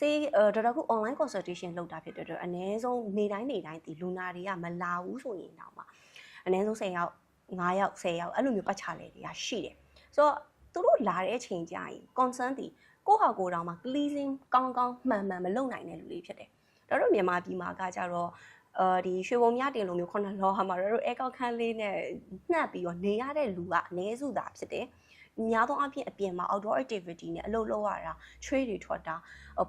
ဆေးအဲတော်တော်ခု online consultation လုပ်တာဖြစ်တဲ့အတွက်အနည်းဆုံးနေတိုင်းနေတိုင်းဒီလူနာတွေကမလာဘူးဆိုရင်တော့မှအနည်းဆုံး10ယောက်9ယောက်10ယောက်အဲ့လိုမျိုးပတ်ချလဲတွေကရှိတယ်ဆိုတော့သူတို့လာတဲ့အချိန်ကြာရင် concern ဒီကိုယ့်ဟာကိုယ်တောင်မှ cleansing ကောင်းကောင်းမှန်မှန်မလုပ်နိုင်တဲ့လူတွေဖြစ်တယ်တော်တော်မြန်မာပြည်မှာကကြတော့အာဒီရွှေဘုံမြတင်လိုမျိုးခုနလောဟာမှာတို့အဲကောက်ခန်းလေးနဲ့နှက်ပြီးတော့နေရတဲ့လူကအနည်းစုသာဖြစ်တယ်။ များသောအားဖြင့်အပြင်မှာ outdoor activity နဲ့အလုပ်လုပ်ရတာ trade တွေထွက်တာ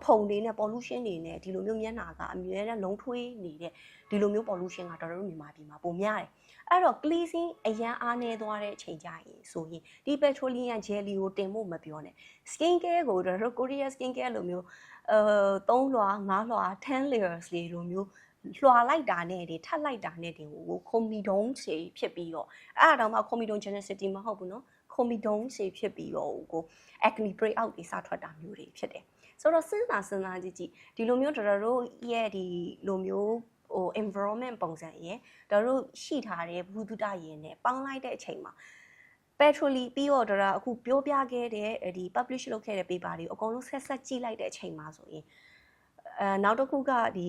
ဖုံတွေနဲ့ pollution တွေနဲ့ဒီလိုမျိုးမျက်နှာကအမြဲတမ်းလုံးထွေးနေတဲ့ဒီလိုမျိုး pollution ကတော်တော်မြန်မာပြည်မှာပုံများတယ်။အဲ့တော့ cleansing အရန်အားနည်းသွားတဲ့အချိန်ကြရင်ဆိုရင်ဒီ petroleum jelly ကိုတင်ဖို့မပြောနဲ့ skin care ကိုတော်တော် Korea skin care လိုမျိုးအဲ3လွှာ5လွှာ10 layers လေးလိုမျိုးလွှာလိုက်တာနဲ့ဒီထပ်လိုက်တာနဲ့ဒီဟိုခုံမီဒုံးစီဖြစ်ပြီးတော့အဲ့ဒါတော့မှခုံမီဒုံး geneticity မဟုတ်ဘူးเ comedone ရှည်ဖြစ်ပြီးတော့ကို acne breakout တွေစထွက်တာမျိုးတွေဖြစ်တယ်ဆိုတော့စဉ်းစားစဉ်းစားကြည့်ကြည့်ဒီလိုမျိုးတော်တော်တို့ရဲ့ဒီလိုမျိုးဟို environment ပုံစံရယ်တော်တို့ရှိထားတဲ့ဘူဒုတရင်းနဲ့ပေါင်းလိုက်တဲ့အချိန်မှာ petroli ပြီးတော့တော်တော်အခုပြောပြခဲ့တဲ့ဒီ publish လုပ်ခဲ့တဲ့ paper တွေကိုအကုန်လုံးဆက်ဆက်ကြည့်လိုက်တဲ့အချိန်မှာဆိုရင်အဲနောက်တစ်ခုကဒီ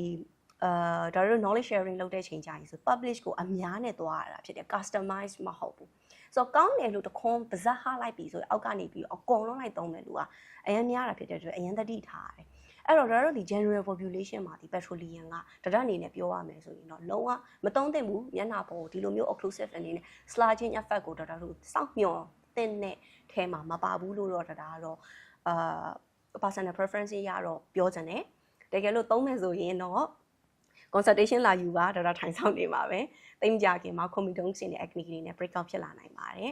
အာဒါတို့ knowledge sharing လုပ်တဲ့အချိန်ကြာရင်ဆို publish ကိုအများနဲ့သွားရတာဖြစ်တယ် customize မဟုတ်ဘူးဆိုတော့ကောင်းတယ်လို့တခွန်းပါဇက်ဟလိုက်ပြီဆိုရင်အောက်ကနေပြီးအကုန်လုံးလိုက်သုံးမယ်လူကအရင်များတာဖြစ်တဲ့အတွက်အရင်တတိထားရတယ်အဲ့တော့ဒါတို့ဒီ general population မှာဒီ petroleum ကတရအနေနဲ့ပြောရမယ်ဆိုရင်တော့လုံးဝမသုံးသင့်ဘူးမျက်နှာပေါ်ဒီလိုမျိုး occlusive အနေနဲ့ sludging effect ကိုတော်တော်တို့စောင့်မျှော်တဲ့နဲ့ထဲမှာမပါဘူးလို့တော့ဒါကတော့အာ personal preference ရတော့ပြောချင်တယ်တကယ်လို့သုံးမယ်ဆိုရင်တော့ consultation လာယူပါဒေါက်တာထိုင်ဆောင်နေပါပဲတိတ်မကြခင်မှာ commitment ရှင်တဲ့ acne တွေနဲ့ break out ဖြစ်လာနိုင်ပါတယ်